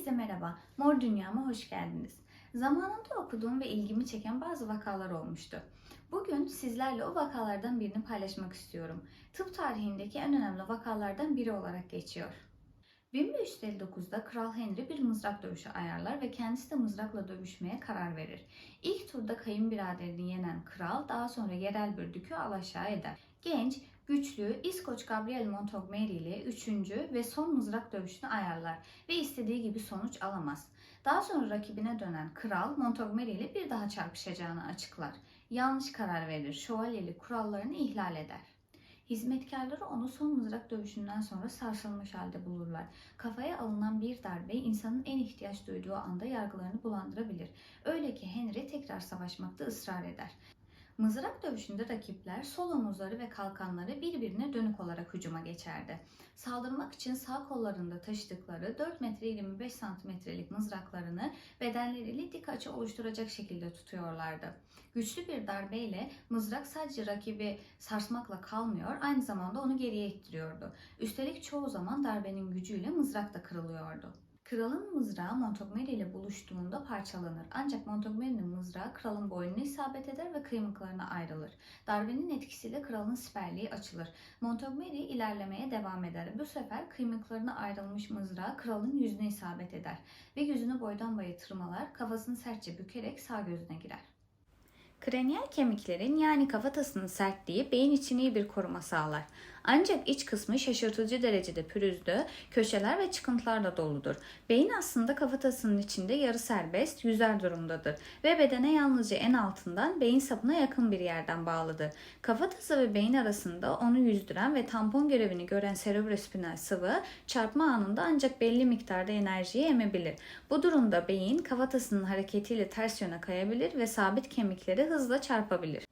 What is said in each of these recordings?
Herkese merhaba, Mor Dünyama hoş geldiniz. Zamanında okuduğum ve ilgimi çeken bazı vakalar olmuştu. Bugün sizlerle o vakalardan birini paylaşmak istiyorum. Tıp tarihindeki en önemli vakalardan biri olarak geçiyor. 1559'da Kral Henry bir mızrak dövüşü ayarlar ve kendisi de mızrakla dövüşmeye karar verir. İlk turda kayınbiraderini yenen kral daha sonra yerel bir dükü alaşağı eder. Genç, güçlü İskoç Gabriel Montgomery ile üçüncü ve son mızrak dövüşünü ayarlar ve istediği gibi sonuç alamaz. Daha sonra rakibine dönen kral Montgomery ile bir daha çarpışacağını açıklar. Yanlış karar verir, şövalyeli kurallarını ihlal eder. Hizmetkarları onu son mızrak dövüşünden sonra sarsılmış halde bulurlar. Kafaya alınan bir darbe insanın en ihtiyaç duyduğu anda yargılarını bulandırabilir. Öyle ki Henry tekrar savaşmakta ısrar eder. Mızrak dövüşünde rakipler sol omuzları ve kalkanları birbirine dönük olarak hücuma geçerdi. Saldırmak için sağ kollarında taşıdıkları 4 metre 25 santimetrelik mızraklarını bedenleriyle dik açı oluşturacak şekilde tutuyorlardı. Güçlü bir darbeyle mızrak sadece rakibi sarsmakla kalmıyor, aynı zamanda onu geriye ittiriyordu. Üstelik çoğu zaman darbenin gücüyle mızrak da kırılıyordu. Kralın mızrağı Montgomery ile buluştuğunda parçalanır. Ancak Montgomery'nin mızrağı kralın boynuna isabet eder ve kıymıklarına ayrılır. Darbenin etkisiyle kralın siperliği açılır. Montgomery ilerlemeye devam eder. Bu sefer kıymıklarına ayrılmış mızrağı kralın yüzüne isabet eder ve yüzünü boydan boya tırmalar, kafasını sertçe bükerek sağ gözüne girer. Kraniyal kemiklerin yani kafatasının sertliği beyin için iyi bir koruma sağlar. Ancak iç kısmı şaşırtıcı derecede pürüzlü, köşeler ve çıkıntılarla doludur. Beyin aslında kafatasının içinde yarı serbest, yüzer durumdadır ve bedene yalnızca en altından beyin sapına yakın bir yerden bağlıdır. Kafatası ve beyin arasında onu yüzdüren ve tampon görevini gören cerebrospinal sıvı çarpma anında ancak belli miktarda enerjiyi emebilir. Bu durumda beyin kafatasının hareketiyle ters yöne kayabilir ve sabit kemikleri hızla çarpabilir.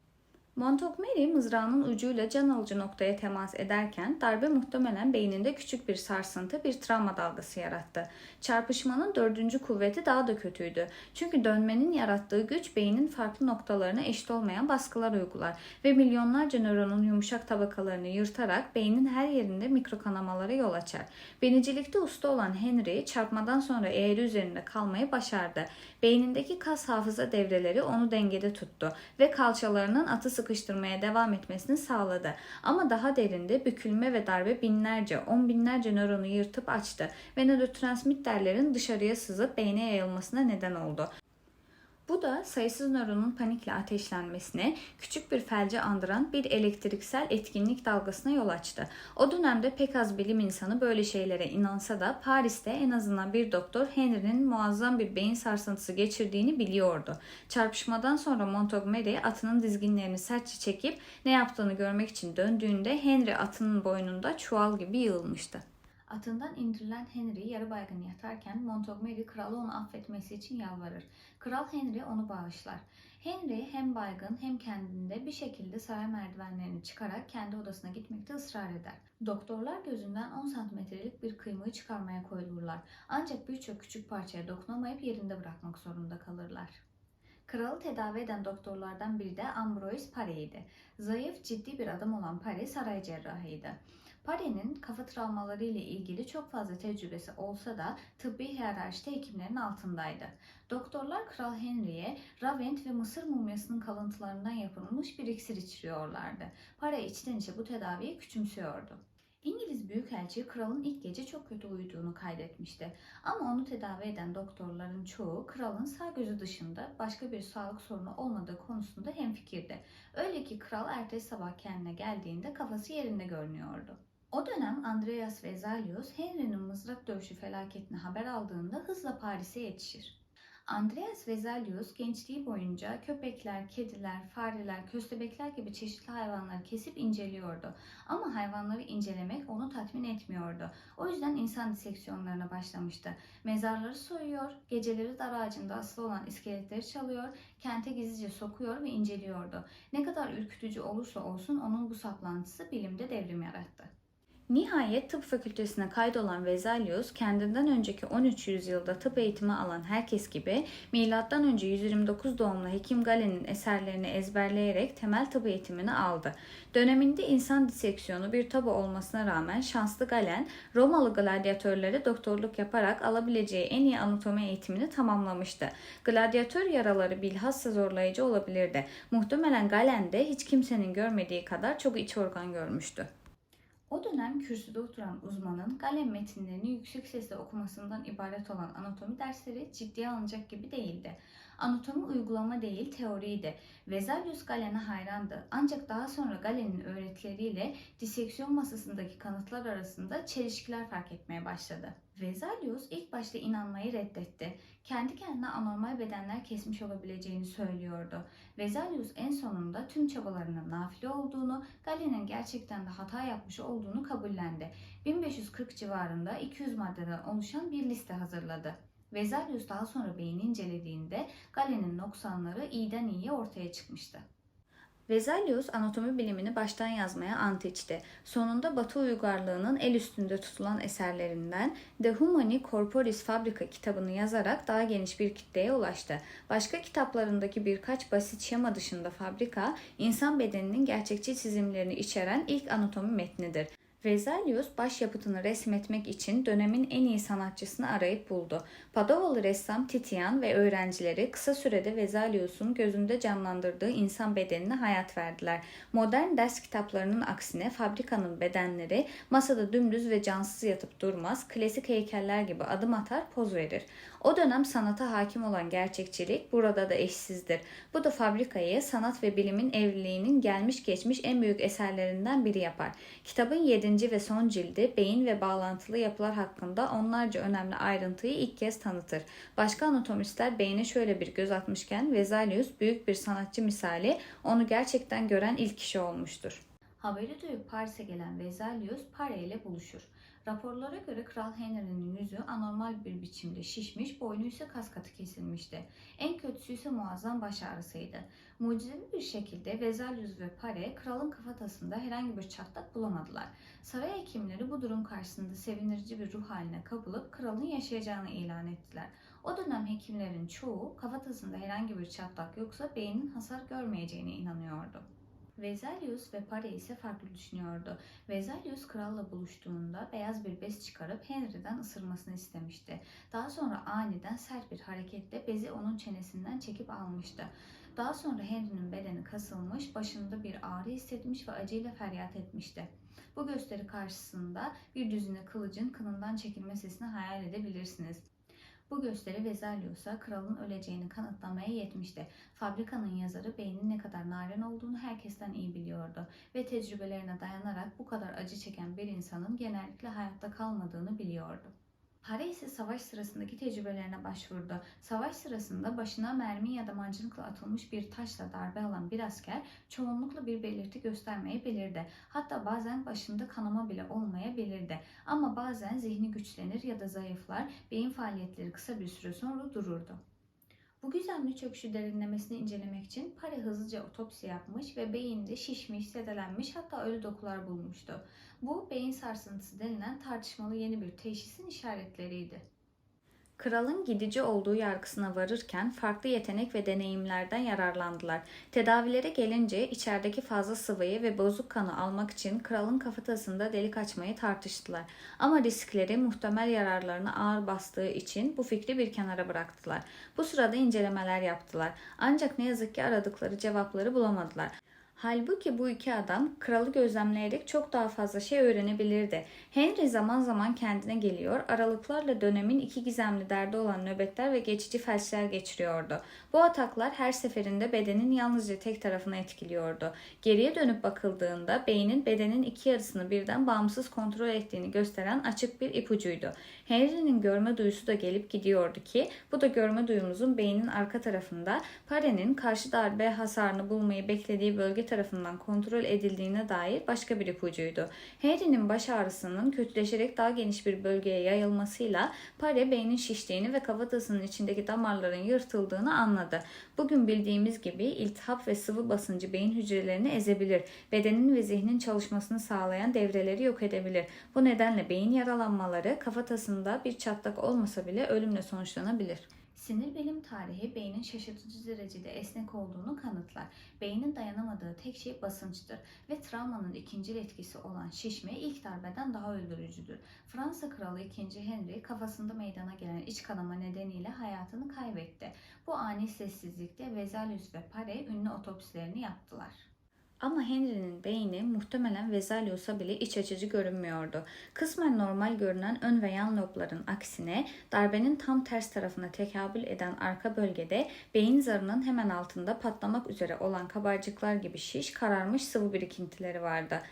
Montgomery mızrağının ucuyla can alıcı noktaya temas ederken darbe muhtemelen beyninde küçük bir sarsıntı, bir travma dalgası yarattı. Çarpışmanın dördüncü kuvveti daha da kötüydü. Çünkü dönmenin yarattığı güç beynin farklı noktalarına eşit olmayan baskılar uygular ve milyonlarca nöronun yumuşak tabakalarını yırtarak beynin her yerinde mikrokanamalara yol açar. Binicilikte usta olan Henry çarpmadan sonra eğri üzerinde kalmayı başardı. Beynindeki kas hafıza devreleri onu dengede tuttu ve kalçalarının atı sıkıştırmaya devam etmesini sağladı. Ama daha derinde bükülme ve darbe binlerce, on binlerce nöronu yırtıp açtı ve nörotransmitterlerin dışarıya sızıp beyne yayılmasına neden oldu. Bu da sayısız nöronun panikle ateşlenmesine, küçük bir felce andıran bir elektriksel etkinlik dalgasına yol açtı. O dönemde pek az bilim insanı böyle şeylere inansa da Paris'te en azından bir doktor Henry'nin muazzam bir beyin sarsıntısı geçirdiğini biliyordu. Çarpışmadan sonra Montgomery atının dizginlerini sertçe çekip ne yaptığını görmek için döndüğünde Henry atının boynunda çuval gibi yığılmıştı. Atından indirilen Henry yarı baygın yatarken Montgomery kralı onu affetmesi için yalvarır. Kral Henry onu bağışlar. Henry hem baygın hem kendinde bir şekilde saray merdivenlerini çıkarak kendi odasına gitmekte ısrar eder. Doktorlar gözünden 10 santimetrelik bir kıymığı çıkarmaya koyulurlar. Ancak birçok küçük parçaya dokunamayıp yerinde bırakmak zorunda kalırlar. Kralı tedavi eden doktorlardan biri de Ambroise Pare'ydi. Zayıf, ciddi bir adam olan Pare saray cerrahıydı. Pare'nin kafa travmaları ile ilgili çok fazla tecrübesi olsa da tıbbi hiyerarşide hekimlerin altındaydı. Doktorlar Kral Henry'e Ravent ve Mısır mumyasının kalıntılarından yapılmış bir iksir içiriyorlardı. Pare içten içe bu tedaviyi küçümsüyordu. İngiliz Büyükelçi kralın ilk gece çok kötü uyuduğunu kaydetmişti. Ama onu tedavi eden doktorların çoğu kralın sağ gözü dışında başka bir sağlık sorunu olmadığı konusunda hemfikirdi. Öyle ki kral ertesi sabah kendine geldiğinde kafası yerinde görünüyordu. O dönem Andreas Vesalius Henry'nin mızrak dövüşü felaketini haber aldığında hızla Paris'e yetişir. Andreas Vesalius gençliği boyunca köpekler, kediler, fareler, köstebekler gibi çeşitli hayvanları kesip inceliyordu. Ama hayvanları incelemek onu tatmin etmiyordu. O yüzden insan diseksiyonlarına başlamıştı. Mezarları soyuyor, geceleri dar ağacında asılı olan iskeletleri çalıyor, kente gizlice sokuyor ve inceliyordu. Ne kadar ürkütücü olursa olsun onun bu saplantısı bilimde devrim yarattı. Nihayet tıp fakültesine kaydolan Vesalius kendinden önceki 13 yüzyılda tıp eğitimi alan herkes gibi M.Ö. 129 doğumlu Hekim Galen'in eserlerini ezberleyerek temel tıp eğitimini aldı. Döneminde insan diseksiyonu bir tabu olmasına rağmen şanslı Galen, Romalı gladyatörlere doktorluk yaparak alabileceği en iyi anatomi eğitimini tamamlamıştı. Gladyatör yaraları bilhassa zorlayıcı olabilirdi. Muhtemelen Galen de hiç kimsenin görmediği kadar çok iç organ görmüştü. O dönem kürsüde oturan uzmanın Galen metinlerini yüksek sesle okumasından ibaret olan anatomi dersleri ciddiye alınacak gibi değildi. Anatomi uygulama değil teoriydi. Vesalius Galen'e hayrandı. Ancak daha sonra Galen'in öğretileriyle diseksiyon masasındaki kanıtlar arasında çelişkiler fark etmeye başladı. Vesalius ilk başta inanmayı reddetti. Kendi kendine anormal bedenler kesmiş olabileceğini söylüyordu. Vesalius en sonunda tüm çabalarının nafile olduğunu, Galen'in gerçekten de hata yapmış olduğunu kabullendi. 1540 civarında 200 maddeden oluşan bir liste hazırladı. Vesalius daha sonra beyni incelediğinde Galen'in noksanları iyiden iyiye ortaya çıkmıştı. Vesalius anatomi bilimini baştan yazmaya ant içti. Sonunda Batı uygarlığının el üstünde tutulan eserlerinden De Humani Corporis Fabrica kitabını yazarak daha geniş bir kitleye ulaştı. Başka kitaplarındaki birkaç basit şema dışında Fabrika, insan bedeninin gerçekçi çizimlerini içeren ilk anatomi metnidir. Vesalius başyapıtını resmetmek için dönemin en iyi sanatçısını arayıp buldu. Padovalı ressam Titian ve öğrencileri kısa sürede Vesalius'un gözünde canlandırdığı insan bedenine hayat verdiler. Modern ders kitaplarının aksine fabrikanın bedenleri masada dümdüz ve cansız yatıp durmaz, klasik heykeller gibi adım atar, poz verir. O dönem sanata hakim olan gerçekçilik burada da eşsizdir. Bu da fabrikayı sanat ve bilimin evliliğinin gelmiş geçmiş en büyük eserlerinden biri yapar. Kitabın 7. ve son cildi beyin ve bağlantılı yapılar hakkında onlarca önemli ayrıntıyı ilk kez tanıtır. Başka anatomistler beyne şöyle bir göz atmışken Vesalius büyük bir sanatçı misali onu gerçekten gören ilk kişi olmuştur. Haberi duyup Paris'e gelen Vesalius Pare ile buluşur. Raporlara göre Kral Henry'nin yüzü anormal bir biçimde şişmiş, boynu ise kas katı kesilmişti. En kötüsü ise muazzam baş ağrısıydı. Mucizevi bir şekilde Vesalius ve Pare kralın kafatasında herhangi bir çatlak bulamadılar. Saray hekimleri bu durum karşısında sevindirici bir ruh haline kapılıp kralın yaşayacağını ilan ettiler. O dönem hekimlerin çoğu kafatasında herhangi bir çatlak yoksa beynin hasar görmeyeceğine inanıyordu. Vesalius ve Pare ise farklı düşünüyordu. Vesalius kralla buluştuğunda beyaz bir bez çıkarıp Henry'den ısırmasını istemişti. Daha sonra aniden sert bir hareketle bezi onun çenesinden çekip almıştı. Daha sonra Henry'nin bedeni kasılmış, başında bir ağrı hissetmiş ve acıyla feryat etmişti. Bu gösteri karşısında bir düzine kılıcın kınından çekilme sesini hayal edebilirsiniz. Bu gösteri Vesalius'a kralın öleceğini kanıtlamaya yetmişti. Fabrikanın yazarı beynin ne kadar narin olduğunu herkesten iyi biliyordu ve tecrübelerine dayanarak bu kadar acı çeken bir insanın genellikle hayatta kalmadığını biliyordu. Pare ise savaş sırasındaki tecrübelerine başvurdu. Savaş sırasında başına mermi ya da mancınıkla atılmış bir taşla darbe alan bir asker çoğunlukla bir belirti göstermeyebilirdi. Hatta bazen başında kanama bile olmayabilirdi. Ama bazen zihni güçlenir ya da zayıflar, beyin faaliyetleri kısa bir süre sonra dururdu. Bu gizemli çöküşü derinlemesine incelemek için Pare hızlıca otopsi yapmış ve beyinde şişmiş, sedelenmiş hatta ölü dokular bulmuştu. Bu beyin sarsıntısı denilen tartışmalı yeni bir teşhisin işaretleriydi. Kralın gidici olduğu yargısına varırken farklı yetenek ve deneyimlerden yararlandılar. Tedavilere gelince içerideki fazla sıvıyı ve bozuk kanı almak için kralın kafatasında delik açmayı tartıştılar. Ama riskleri muhtemel yararlarına ağır bastığı için bu fikri bir kenara bıraktılar. Bu sırada incelemeler yaptılar. Ancak ne yazık ki aradıkları cevapları bulamadılar. Halbuki bu iki adam kralı gözlemleyerek çok daha fazla şey öğrenebilirdi. Henry zaman zaman kendine geliyor, aralıklarla dönemin iki gizemli derdi olan nöbetler ve geçici felçler geçiriyordu. Bu ataklar her seferinde bedenin yalnızca tek tarafını etkiliyordu. Geriye dönüp bakıldığında beynin bedenin iki yarısını birden bağımsız kontrol ettiğini gösteren açık bir ipucuydu. Henry'nin görme duyusu da gelip gidiyordu ki bu da görme duyumuzun beynin arka tarafında Pare'nin karşı darbe hasarını bulmayı beklediği bölge tarafından kontrol edildiğine dair başka bir ipucuydu. Harry'nin baş ağrısının kötüleşerek daha geniş bir bölgeye yayılmasıyla Pare beynin şiştiğini ve kafatasının içindeki damarların yırtıldığını anladı. Bugün bildiğimiz gibi iltihap ve sıvı basıncı beyin hücrelerini ezebilir. Bedenin ve zihnin çalışmasını sağlayan devreleri yok edebilir. Bu nedenle beyin yaralanmaları kafatasında bir çatlak olmasa bile ölümle sonuçlanabilir. Sinir bilim tarihi beynin şaşırtıcı derecede esnek olduğunu kanıtlar. Beynin dayanamadığı tek şey basınçtır ve travmanın ikinci etkisi olan şişme ilk darbeden daha öldürücüdür. Fransa Kralı 2. Henry kafasında meydana gelen iç kanama nedeniyle hayatını kaybetti. Bu ani sessizlikte Vesalius ve Pare ünlü otopsilerini yaptılar. Ama Henry'nin beyni muhtemelen Vesalius'a bile iç açıcı görünmüyordu. Kısmen normal görünen ön ve yan lobların aksine darbenin tam ters tarafına tekabül eden arka bölgede beyin zarının hemen altında patlamak üzere olan kabarcıklar gibi şiş kararmış sıvı birikintileri vardı.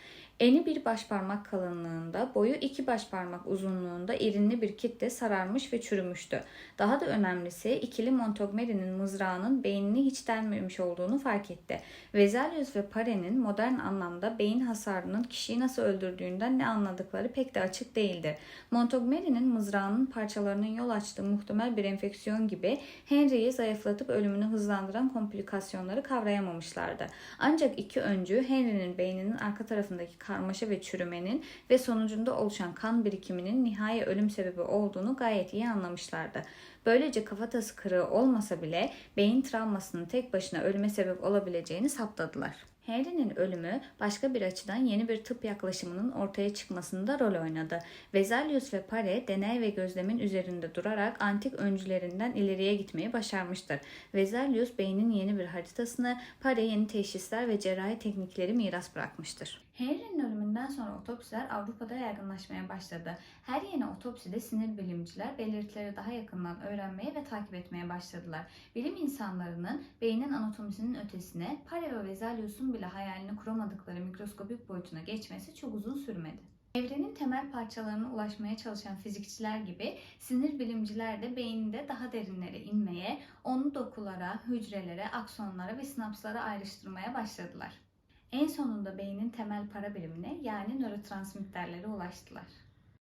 Eni bir başparmak kalınlığında, boyu iki başparmak uzunluğunda irinli bir kitle sararmış ve çürümüştü. Daha da önemlisi ikili Montgomery'nin mızrağının beynini hiç delmemiş olduğunu fark etti. Vesalius ve Pare'nin modern anlamda beyin hasarının kişiyi nasıl öldürdüğünden ne anladıkları pek de açık değildi. Montgomery'nin mızrağının parçalarının yol açtığı muhtemel bir enfeksiyon gibi Henry'yi zayıflatıp ölümünü hızlandıran komplikasyonları kavrayamamışlardı. Ancak iki öncü Henry'nin beyninin arka tarafındaki karmaşa ve çürümenin ve sonucunda oluşan kan birikiminin nihai ölüm sebebi olduğunu gayet iyi anlamışlardı. Böylece kafatası kırığı olmasa bile beyin travmasının tek başına ölüme sebep olabileceğini saptadılar. Harry'nin ölümü başka bir açıdan yeni bir tıp yaklaşımının ortaya çıkmasında rol oynadı. Vesalius ve Pare deney ve gözlemin üzerinde durarak antik öncülerinden ileriye gitmeyi başarmıştır. Vesalius beynin yeni bir haritasını, Pare yeni teşhisler ve cerrahi teknikleri miras bırakmıştır. Henry'nin ölümünden sonra otopsiler Avrupa'da yaygınlaşmaya başladı. Her yeni otopside sinir bilimciler belirtileri daha yakından öğrenmeye ve takip etmeye başladılar. Bilim insanlarının beynin anatomisinin ötesine Pare ve Vesalius'un bile hayalini kuramadıkları mikroskopik boyutuna geçmesi çok uzun sürmedi. Evrenin temel parçalarına ulaşmaya çalışan fizikçiler gibi sinir bilimciler de beyinde daha derinlere inmeye, onu dokulara, hücrelere, aksonlara ve sinapslara ayrıştırmaya başladılar. En sonunda beynin temel para birimine yani nörotransmitterlere ulaştılar.